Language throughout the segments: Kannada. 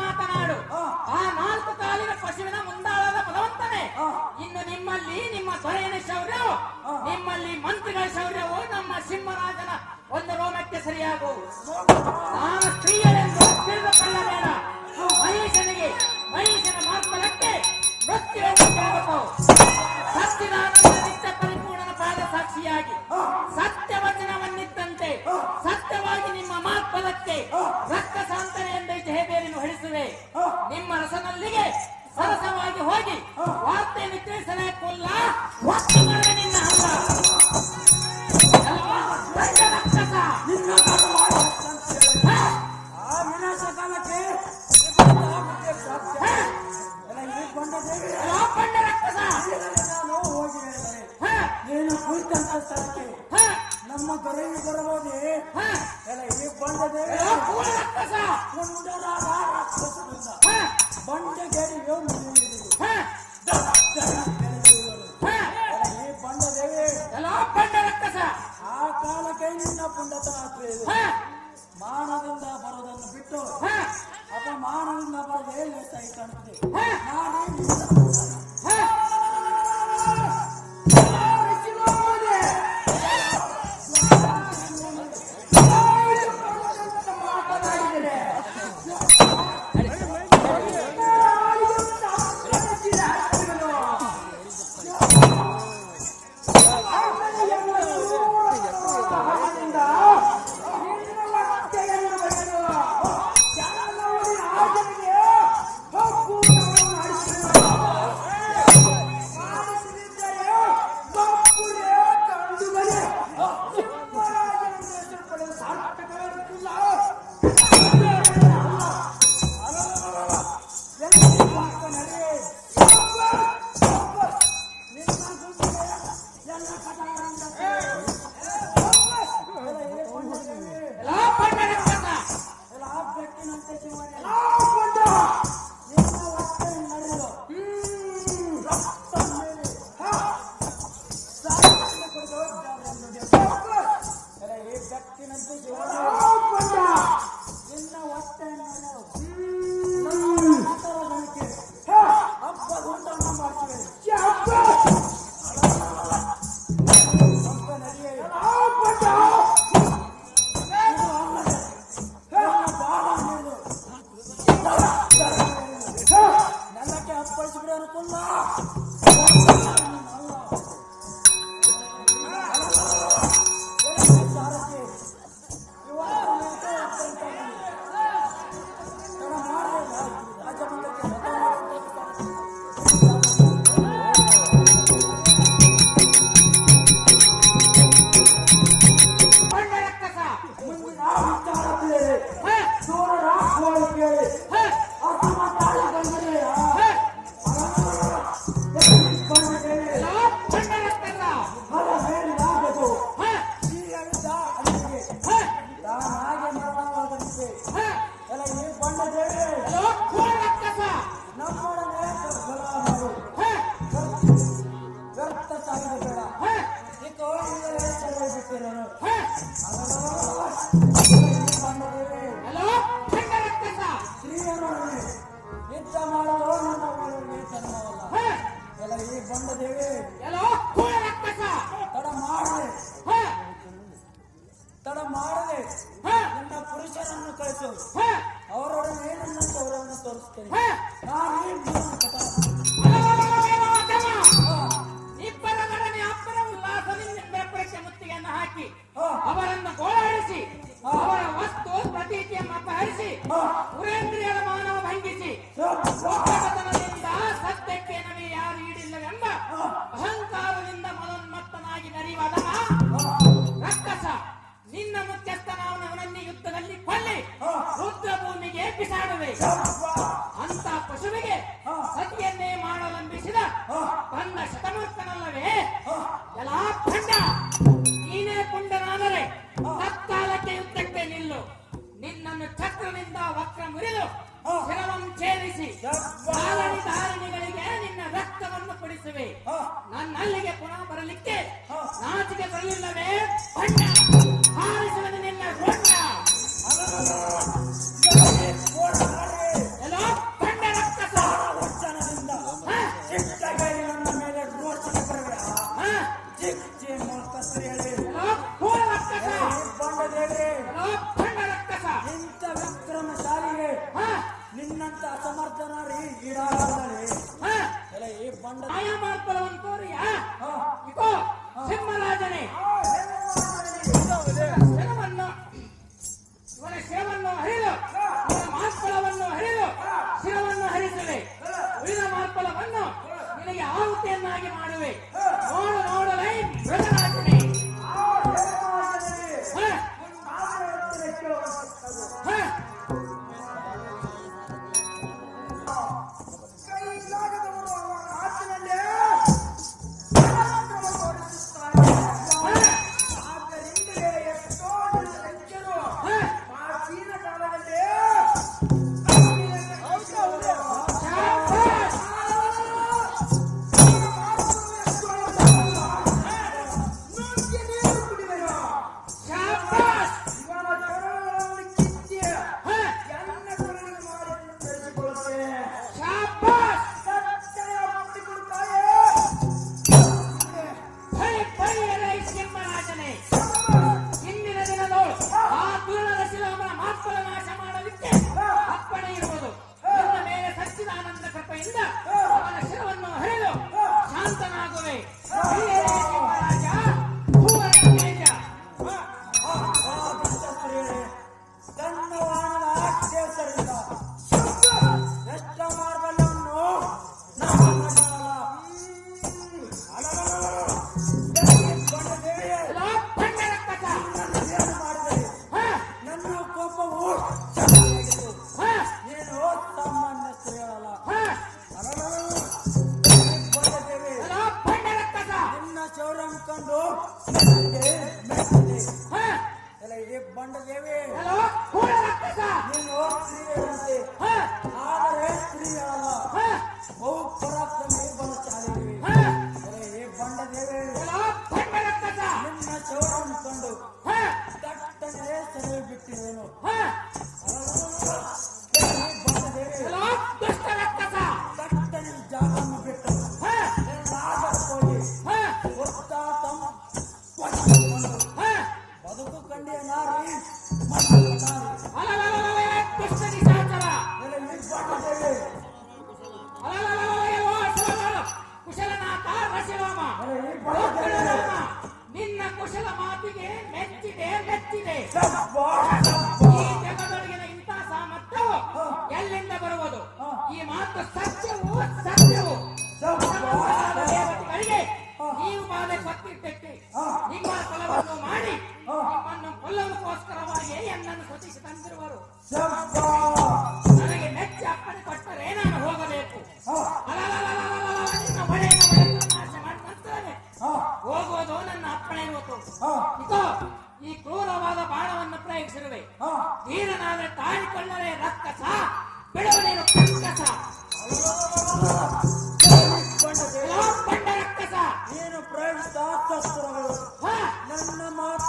ಮಾತನಾಡು. ಆ ನಾಲ್ಕು ಕಾಲಿನ ಪಶುವಿನ ಇನ್ನು ನಿಮ್ಮಲ್ಲಿ ನಿಮ್ಮ ನಿಮ್ಮಲ್ಲಿ ನಮ್ಮ ಸಿಂಹರಾಜನ ಒಂದು ರೋಮಕ್ಕೆ ಸರಿಯಾಗುವುದು ನಾನು ಸ್ತ್ರೀಯರೆಂದು ತಿಳಿದುಕೊಳ್ಳಬೇಡ. ಸತ್ತಿನ Happy Master Chimuran. Wait. ವಕ್ರ ಮುರಿದು ಶಿರವನ್ನು ಛೇದಿಸಿ ಧಾರಣಿ ಧಾರಣಿಗಳಿಗೆ ನಿನ್ನ ರಕ್ತವನ್ನು ಕೊಡಿಸುವೆ. ನನ್ನಲ್ಲಿಗೆ ಪುನಃ ಬರಲಿಕ್ಕೆ ನಾಚಿಕೆ ಬರಲಿಲ್ಲವೇ? ಬಣ್ಣ ayo mau Korea. Oh, itu. బండదేవి. నేను ಹೇಳಿದಂತೆ ಈ ಜಗದೊಳಗಿನ ಇಂಥ ಸಾಮರ್ಥ್ಯವು ಎಲ್ಲಿಂದ ಬರುವುದು? ಈ ಮಾತು ಸತ್ಯವು ಸತ್ಯವು. ದೇವತೆಗಳಿಗೆ ನೀವು ಬಾಧೆ ಕೊಟ್ಟಿದ್ದಕ್ಕೆ ನಿಮ್ಮ ಫಲವನ್ನು ಮಾಡಿ, ನಿಮ್ಮನ್ನು ಕೊಲ್ಲುವುದಕ್ಕೋಸ್ಕರವಾಗಿ ಎನ್ನನ್ನು ಸೂಚಿಸಿ ತಂದಿರುವರು. ಪಂಚಾಯಿಸುವೆ ನೀರನಾದ ತಾಳಿಕೊಳ್ಳರೆ ರಕ್ಕಸ ಬೆಳವಣಿಗೆ ಪಂಕಸ ಪಂಡ ರಕ್ಕಸ ನೀನು ಪ್ರಯೋಗಿಸಿದ ನನ್ನ ಮಾತು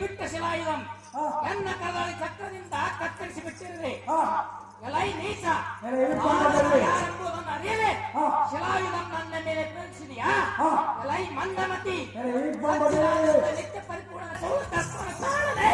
ಬಿಟ್ಟ ಶಿಲಾಯುಧಂ ನನ್ನ ಕರದಲ್ಲಿ ಚಕ್ರದಿಂದ ಕತ್ತರಿಸಿ ಬಿಟ್ಟಿರಲಿ ಎಲೈ ನೀಚ ಯಾರೆಂಬುದನ್ನು ಅರಿಯಲೇ ಶಿಲಾಯುಧಂ ನನ್ನ ಮೇಲೆ ಪ್ರೇರಿಸಿದೆಯಾ ಎಲೈ ಮಂದಮತಿ ನಿತ್ಯ ಪರಿಪೂರ್ಣ ಸೌ ತತ್ವ ಕಾಣಲೇ